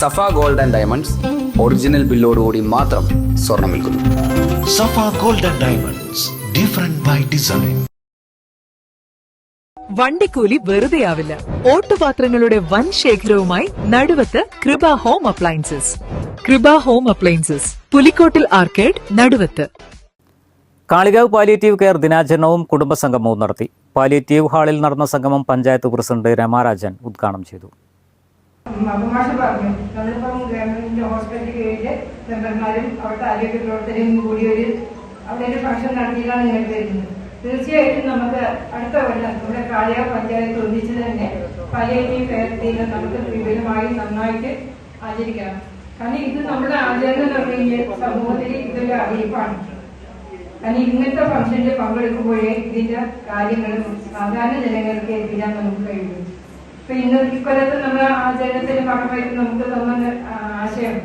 Safa gold and diamonds original ബില്ലോടുകൂടി മാത്രം സ്വർണം വിൽക്കുന്നു. Safa gold and diamonds different by design വണ്ടിക്കൂലി വെറുതെയാവില്ല. ഓട്ടുപാത്രങ്ങളുടെ വൻ ശേഖരവുമായി Naduvath Kripa home appliances. Kripa home appliances Pulikottil arcade Naduvath. Kalikavu palliative care ദിനാചരണവും കുടുംബസംഗമവും നടത്തി. പാലിയേറ്റീവ് ഹാളിൽ നടന്ന സംഗമം പഞ്ചായത്ത് പ്രസിഡന്റ് രമാരാജൻ ഉദ്ഘാടനം ചെയ്തു. മധുമാഷ് പറഞ്ഞു നമ്മളിപ്പം ഗവൺമെന്റിന്റെ ഹോസ്പിറ്റലിൽ കയറിയിട്ട് മെമ്പർമാരും അവിടുത്തെ ആരോഗ്യ പ്രവർത്തകരും കൂടി ഒരു അവിടെ ഒരു ഫംഗ്ഷൻ നടത്തിയിട്ടാണ് നിങ്ങൾക്ക് വരുന്നത് തീർച്ചയായിട്ടും നമുക്ക് അടുത്ത കൊല്ലം നമ്മുടെ കാളിയ പഞ്ചായത്ത് ഒന്നിച്ച് തന്നെ പലയേറ്റീവ് പേരത്തിലും നമുക്ക് വിപുലമായി നന്നായിട്ട് ആചരിക്കണം. കാരണം ഇത് നമ്മുടെ ആചരണം എന്ന് പറഞ്ഞു കഴിഞ്ഞാൽ സമൂഹത്തിൽ ഇതൊരു അറിയിപ്പാണ്. കാരണം ഇങ്ങനത്തെ ഫംഗ്ഷനിൽ പങ്കെടുക്കുമ്പോഴേ ഇതിന്റെ കാര്യങ്ങളും സാധാരണ ജനങ്ങൾക്ക് എത്തിക്കാൻ നമുക്ക് ഇന്ന് ഇക്കൊല്ലത്ത് നമ്മുടെ ആചരണത്തിന്റെ ഭാഗമായിട്ട് നമുക്ക് തന്ന ആശയം.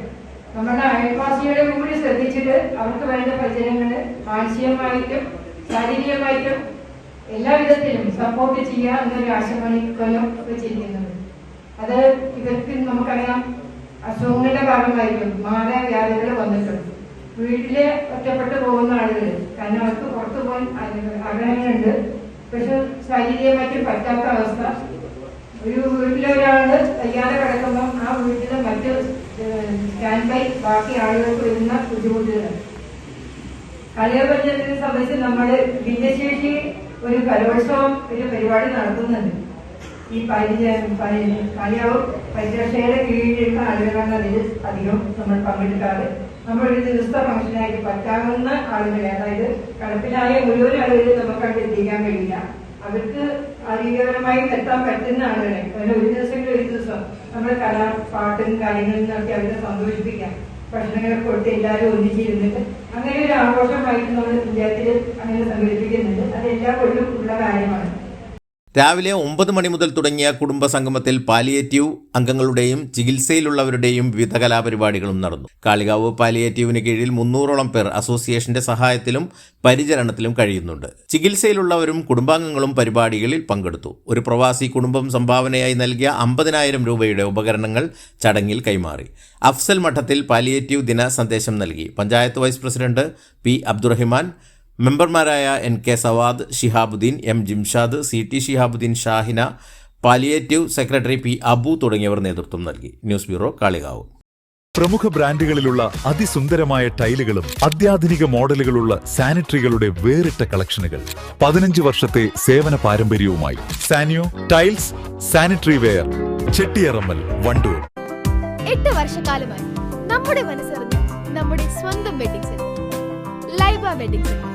നമ്മുടെ അയൽവാസികളെ കൂടി ശ്രദ്ധിച്ചിട്ട് അവർക്ക് വേണ്ട പ്രചരണങ്ങൾ മാനസികമായിട്ടും ശാരീരികമായിട്ടും എല്ലാ വിധത്തിലും സപ്പോർട്ട് ചെയ്യുക എന്നൊരു ആശയമാണ് ഇക്കൊല്ലം വെച്ചിരിക്കുന്നത് അത് ഇവർക്ക് നമുക്കറിയാം അസുഖങ്ങളുടെ ഭാഗമായിരിക്കും. മാറാ വ്യാധികൾ വന്നിട്ടുണ്ട് വീട്ടിൽ ഒറ്റപ്പെട്ടു പോകുന്ന ആളുകൾ കാരണം അവർക്ക് പുറത്തു പോകാൻ ആഗ്രഹങ്ങളുണ്ട്. പക്ഷെ ശാരീരികമായിട്ട് പറ്റാത്ത അവസ്ഥ ഒരു വീട്ടിലൊരാൾ വയ്യാതെ കിടക്കുമ്പോൾ ആ വീട്ടിലെ മറ്റ് സ്റ്റാൻഡ് ബൈ ബാക്കി ആളുകൾക്ക് വരുന്ന ബുദ്ധിമുട്ടുകൾ കളിയപഞ്ചത്തിനെ സംബന്ധിച്ച് നമ്മൾ ഭിന്നശേഷി ഒരു കലോത്സവം ഒരു പരിപാടി നടത്തുന്നുണ്ട്. ഈ കളിയാവും പരിരക്ഷയുടെ കീഴിലുള്ള ആളുകളാണ് അതിൽ അധികം നമ്മൾ പങ്കെടുക്കാറ്. നമ്മൾ ഒരു ദിവസത്തെ ഫംഗ്ഷനായിട്ട് പറ്റാവുന്ന ആളുകളെ അതായത് കടപ്പിലായ മുഴുവൻ ആളുകളിൽ നമുക്ക് എത്തിക്കാൻ കഴിയില്ല. അവർക്ക് ആരോഗ്യപരമായി എത്താൻ പറ്റുന്ന ആളുകളെ അതിന് ഒരു ദിവസമെങ്കിലും ഒരു ദിവസം നമ്മൾ കല പാട്ടും കാര്യങ്ങളും നടത്തി അവരെ സന്തോഷിപ്പിക്കാം ഭക്ഷണങ്ങളൊക്കെ കൊടുത്ത് എല്ലാവരും ഒന്നിച്ചിരുന്നിട്ട് അങ്ങനെ ഒരു ആഘോഷമായിട്ട് നമ്മൾ പഞ്ചായത്തിൽ അങ്ങനെ സംഘടിപ്പിക്കുന്നുണ്ട്. അത് എല്ലാ കൊല്ലം ഉള്ള കാര്യമാണ്. രാവിലെ ഒമ്പത് മണി മുതൽ തുടങ്ങിയ കുടുംബ സംഗമത്തിൽ പാലിയേറ്റീവ് അംഗങ്ങളുടെയും ചികിത്സയിലുള്ളവരുടെയും വിവിധ കലാപരിപാടികളും നടന്നു. കാളികാവ് പാലിയേറ്റീവിന് കീഴിൽ മുന്നൂറോളം പേർ അസോസിയേഷന്റെ സഹായത്തിലും പരിചരണത്തിലും കഴിയുന്നുണ്ട്. ചികിത്സയിലുള്ളവരും കുടുംബാംഗങ്ങളും പരിപാടികളിൽ പങ്കെടുത്തു. ഒരു പ്രവാസി കുടുംബം സംഭാവനയായി നൽകിയ അമ്പതിനായിരം രൂപയുടെ ഉപകരണങ്ങൾ ചടങ്ങിൽ കൈമാറി. അഫ്സൽ മഠത്തിൽ പാലിയേറ്റീവ് ദിന സന്ദേശം നൽകി. Panchayat vice president P Abdurahiman മെമ്പർമാരായ N K Savad Shihabuddin M Jimshad C T Shihabuddin Shahina palliative secretary P Abu തുടങ്ങിയവർ നേതൃത്വം നൽകി. News bureau Kalikavu. പ്രമുഖ ബ്രാൻഡുകളിലുള്ള അതിസുന്ദരമായ ടൈലുകളും അത്യാധുനിക മോഡലുകളുള്ള സാനിറ്ററികളുടെ വേറിട്ട കളക്ഷനുകൾ പതിനഞ്ച് വർഷത്തെ സേവന പാരമ്പര്യവുമായി. Saniyo tiles sanitary ware Chettiyarammal Wandoor. എട്ട് വർഷക്കാലമായി നമ്മുടെ മനസ്സറിഞ്ഞ് നമ്മുടെ സ്വന്തം wedding centre Laiba wedding centre